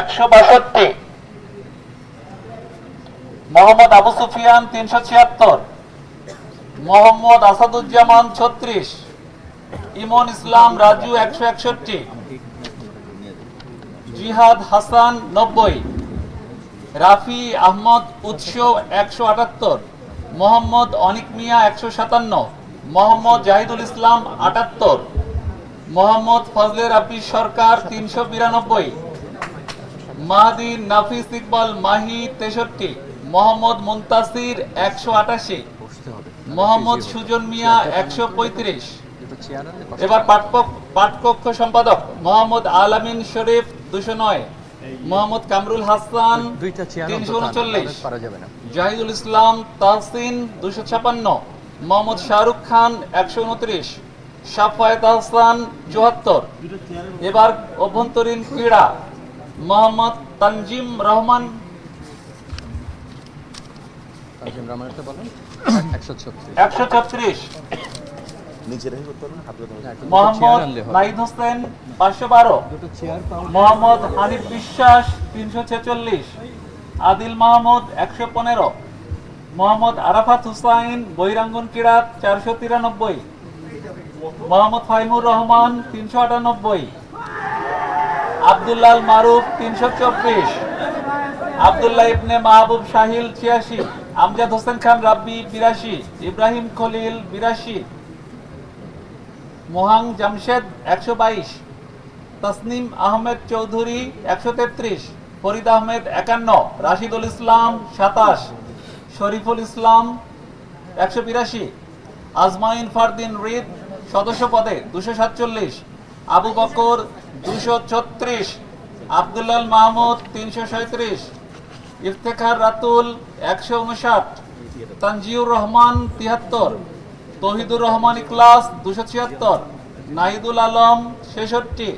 একশো বাষট্টি। মোহাম্মদ আবু সুফিয়ান তিনশো ছিয়াত্তর। মোহাম্মদ আসাদুজ্জামান ছত্রিশ। ইমন ইসলাম রাজু একশো একষট্টি। জিহাদ হাসান নব্বই। রাফি আহমদ উৎস একশো আটাত্তর। মোহাম্মদ অনিক মিয়া একশো সাতান্ন। মোহাম্মদ জাহিদুল ইসলাম আটাত্তর। মোহাম্মদ ফজলে রাব্বি সরকার তিনশো বিরানব্বই। মাহাদি নাফিস ইকবাল মাহি তেষট্টি মোহাম্মদ মুন্তাসির একশো আটাশি মোহাম্মদ সুজন মিয়া একশো পঁয়ত্রিশ এবার পাঠক- পাঠকক্ষ সম্পাদক মোহাম্মদ আলামিন শরীফ দুশো নয় মোহাম্মদ কামরুল হাসান তিনশো উনচল্লিশ জাহিদুল ইসলাম তাহসিন দুশো ছাপান্ন মোহাম্মদ শাহরুখ খান একশো উনত্রিশ সাফায়েত হাসান চুয়াত্তর এবার অভ্যন্তরীণ ক্রীড়া মোহাম্মদ তানজিম রহমান। একশো ছত্রিশ। মোহাম্মদ নাইদ হোসেন পাঁচশো বারো। দুটো চেয়ার পাওয়া মোহাম্মদ হানিফ বিশ্বাস তিনশো ছেচল্লিশ। আদিল মাহমুদ একশো পনেরো। মোহাম্মদ আরাফাত হুসাইন বহিরাঙ্গন কিরাত চারশো তিরানব্বই। মোহাম্মদ ফাইমুর রহমান তিনশো আটানব্বই। আবদুল্লাহ মারুফ তিনশো চব্বিশ, আবদুল্লাহ ইবনে মাহবুব শাহিল ছিয়াশি, আমজাদ হোসেন খান রাব্বি বিরাশি, ইব্রাহিম খলিল বিরাশি, মোহাং জামশেদ একশো বাইশ, তসনিম আহমেদ চৌধুরী একশো তেত্রিশ, ফরিদ আহমেদ একান্ন, রাশিদুল ইসলাম সাতাশ, শরীফুল ইসলাম একশো বিরাশি, আজমাইন ফারদিন রিদ সদস্য পদে দুশো সাতচল্লিশ আবু বকর দুশো ছত্রিশ, আবদুল্লাল মাহমুদ তিনশো সাঁত্রিশ, ইফতেখার রাতুল একশো উনষাট, তানজিউর রহমান তিয়াত্তর তহিদুর রহমান ইকলাস দুশো ছিয়াত্তর, নাহিদুল আলম ছেষট্টি,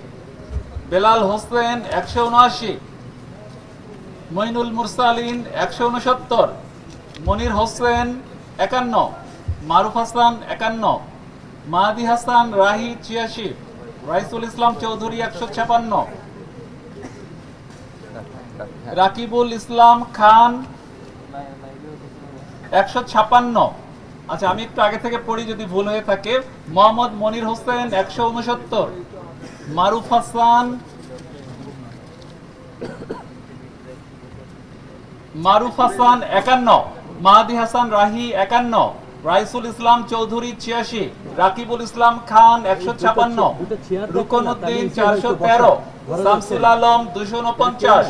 বেলাল হোসেন একশো উনআশি মইনুল মুরসালিন একশো উনসত্তর, মনির হোসেন একান্ন, মারুফ হাসান একান্ন, মাহাদি হাসান রাহি ছিয়াশি রাইসুল ইসলাম চৌধুরী একশো ছাপান্ন। রাকিবুল ইসলাম খান একশো ছাপান্ন। আচ্ছা আমি একটু আগে থেকে পড়ি যদি ভুল হয়ে থাকে। মোহাম্মদ মনির হোসেন একশো উনসত্তর। মারুফ হাসান মারুফ হাসান একান্ন। মাহাদি হাসান রাহি একান্ন। রাইসুল ইসলাম চৌধুরী ছিয়াশি রাকিবুল ইসলাম খান একশো ছাপান্ন রুকন উদ্দিন চারশো তেরো শামসুল আলম দুশো উনপঞ্চাশ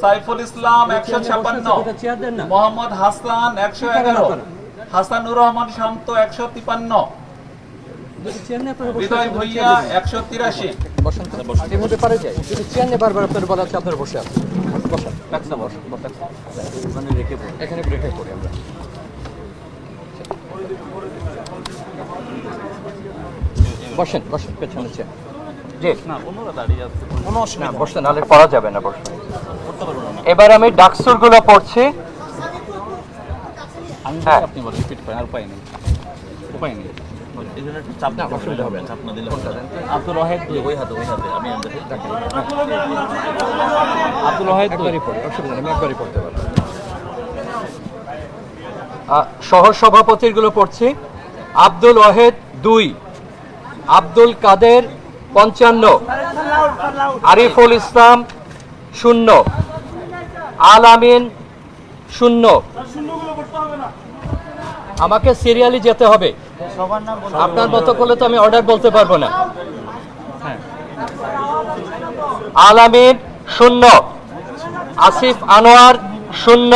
সাইফুল ইসলাম একশো ছাপান্ন মোহাম্মদ হাসান একশো এগারো হাসানুর রহমান শান্ত একশো তিপান্ন হৃদয় ভুইয়া একশো তিরাশি। এখানে রেখে পড়ি আমরা। বসেন বসেন পেছনে জি। না অন্যরা দাঁড়িয়ে আছে। কোনো অসুবিধা না বসতে নাহলে পড়া যাবে না বসে এবার আমি ডাকসুরগুলো পড়ছি। আমি হ্যাঁ। আপনি বলেন রিপিট করেন আর উপায় নেই। উপায় নেই। চাপ না, অসুবিধা হবে না। চাপ দিলে? আব্দুল ওয়াহেদ দুই ওই হাতে ওই হাতে। আমি দেখি আব্দুল ওয়াহেদ দুই অসুবিধা নেই আমি একবারই পড়তে পারব। সহ সভাপতিরগুলো পড়ছি। আব্দুল ওয়াহেদ, দুই। আব্দুল কাদের, পঞ্চান্ন। আরিফুল ইসলাম, শূন্য। আল আমিন, শূন্য। আমাকে সিরিয়ালি যেতে হবে। আপনার মতো করলে তো আমি অর্ডার বলতে পারব না। আল আমিন, শূন্য। আসিফ আনোয়ার, শূন্য।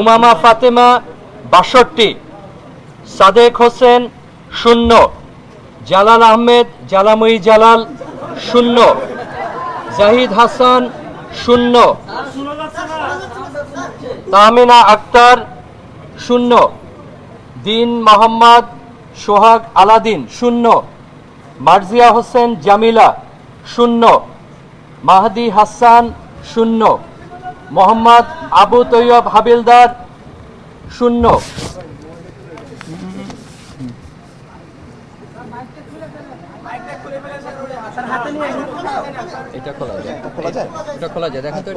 উমামা ফাতেমা বাষট্টি। সাদেক হোসেন শূন্য। জালাল আহমেদ, জালাময়ী জালাল শূন্য। জাহিদ হাসান শূন্য। তাহমিনা আক্তার শূন্য। দিন মোহাম্মদ সোহাগ আলাদিন শূন্য। মার্জিয়া হোসেন জামিলা শূন্য। মাহদি হাসান শূন্য। মোহাম্মদ আবু তৈয়ব হাবিলদার শূন্য। এটা খোলা যায়। খোলা যায়? এটা খোলা যায়। দেখেন তো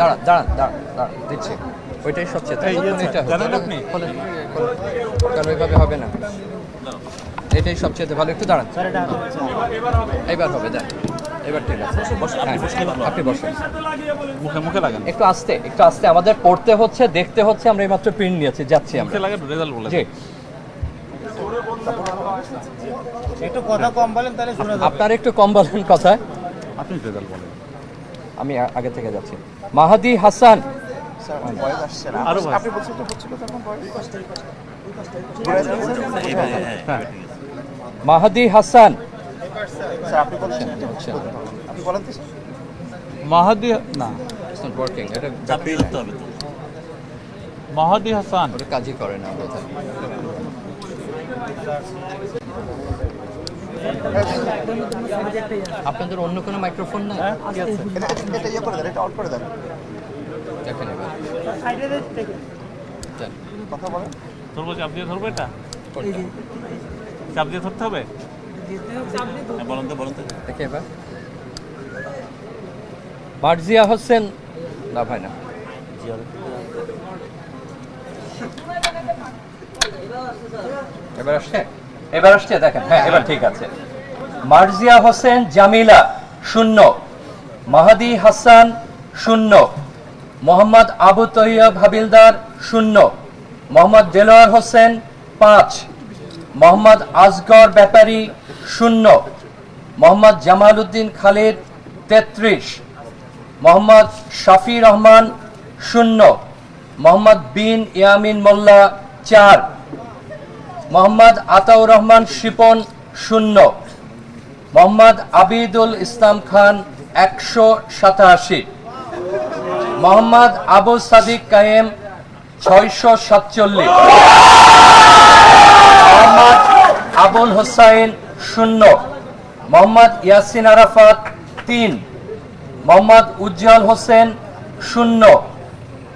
দাঁড়ান দাঁড়ান দাঁড়ান দাঁড়ান দিচ্ছি। ওইটাই সবচেয়ে। কারণ ওইভাবে হবে না? এটাই সবচেয়ে ভালো। একটু দাঁড়ান। এবার হবে দেন। এবার ঠিক আছে। হ্যাঁ, আপনি বসেন। মুখে মুখে লাগেন। একটু আস্তে একটু আস্তে। আমাদের পড়তে হচ্ছে দেখতে হচ্ছে আমরা এইমাত্র প্রিন্ট নিয়েছি যাচ্ছি আমরা। মুখে লাগে রেজাল্ট বলে। জি। একটু কথা কম বলেন তাহলে শোনা যাবে। আপনার একটু কম বলেন কথা আপনি রেজাল্ট বলেন। আমি আগে থেকে যাচ্ছি। মাহাদি হাসান। স্যার ভয়েস আসছে না। আরও voice। আপনি বলছেন তো হচ্ছিল তখন ভয়েস হ্যাঁ মাহাদি হাসান। স্যার আপনি বলছেন আচ্ছা। আপনি বলেন তো মাহাদি না। ইটস নট ওয়ার্কিং এটা চাপিয়ে ধরতে হবে তো। মাহাদি হাসান। ওটা কাজই করে না বোধহয়। আপনাদের অন্য কোনো মাইক্রোফোন নাই? এটা এটা ইয়ে করে দেন এটা অন করে দেন। দেখেন এবার। কথা বলেন। ধরবো চাপ দিয়ে ধরবো এটা? চাপ দিয়ে ধরতে হবে? মার্জিয়া হোসেন না ভাই, না। এবার আসছে? এবার আসছে, দেখেন। হ্যাঁ এবার ঠিক আছে। মার্জিয়া হোসেন জামিলা, শূন্য। মাহাদি হাসান, শূন্য। মোহাম্মদ আবু তৈয়ব হাবিলদার, শূন্য। মোহাম্মদ দেলোয়ার হোসেন, পাঁচ। মোহাম্মদ আজগর ব্যাপারী শূন্য, মোহাম্মদ জামাল উদ্দিন খালিদ তেত্রিশ, মোহাম্মদ শাফি রহমান শূন্য, মোহাম্মদ বিন ইয়ামিন মোল্লা চার, মোহাম্মদ আতাউর রহমান শিপন শূন্য, মোহাম্মদ আবিদুল ইসলাম খান একশো সাতাশি, মোহাম্মদ আবু সাদিক কায়েম ছয়শো সাতচল্লিশ। মোহাম্মদ আবুল হোসাইন শূন্য, মোহাম্মদ ইয়াসিন আরাফাত তিন, মোহাম্মদ উজ্জ্বল হোসেন শূন্য,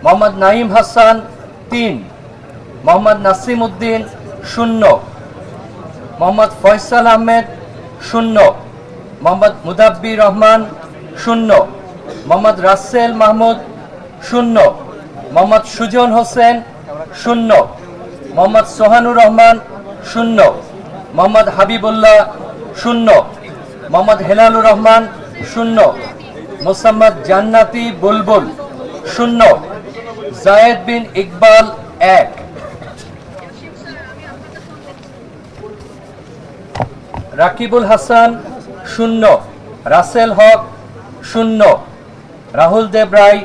মোহাম্মদ নাইম হাসান তিন, মোহাম্মদ নাসিম উদ্দিন শূন্য, মোহাম্মদ ফয়সাল আহমেদ শূন্য, মোহাম্মদ মুদাব্বির রহমান শূন্য, মোহাম্মদ রাসেল মাহমুদ শূন্য, মোহাম্মদ সুজন হোসেন শূন্য, মোহাম্মদ সোহানুর রহমান শূন্য। মোহাম্মদ হাবিবুল্লাহ শূন্য। মোহাম্মদ হেলালুর রহমান শূন্য। মোসাম্মদ জান্নাতি বুলবুল শূন্য। জায়েদ বিন ইকবাল এক। রাকিবুল হাসান শূন্য। রাসেল হক শূন্য। রাহুল দেব রায়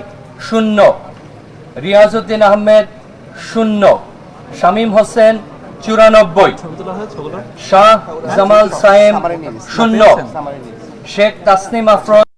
শূন্য। রিয়াজউদ্দিন আহমেদ শূন্য। শামীম হোসেন চুরানব্বই। শাহ জামাল সায়েম শূন্য। শেখ তাসনিম আফরোজ